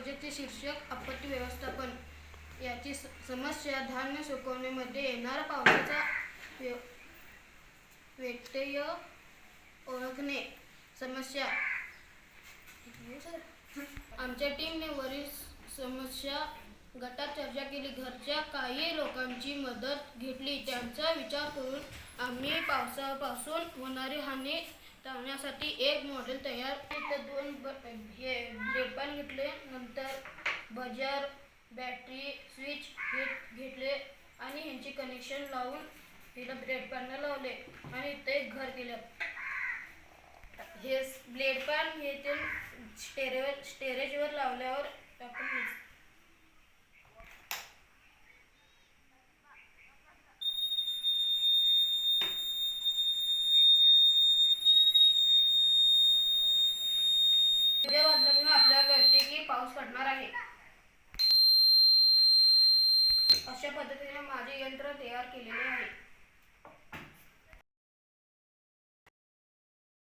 प्रोजेक्टचे शीर्षक आपत्ती व्यवस्थापन. याची समस्या धान्य सुकवण्यामध्ये येणारा पावसाचा व्य- व्यत्यय ओळखणे. समस्या. आमच्या टीमने वरील समस्या गटात चर्चा केली. घरच्या काही लोकांची मदत घेतली. त्यांचा विचार करून आम्ही पावसापासून होणारी हानी टाळण्यासाठी एक मॉडेल तयार. इथं दोन ब- हे ब्लेडपॅन घेतले. नंतर बजार बॅटरी स्विच हे घेतले. आणि ह्यांचे कनेक्शन लावून हिला ब्लेडपॅनला लावले. आणि ते घर केलं. हे ब्लेड पॅन हे ते स्टेरेवर स्टेरेजवर लावल्यावर आपण आपल्याला पाऊस पडणार आहे. अशा पद्धतीने माझे यंत्र तयार केलेले आहे.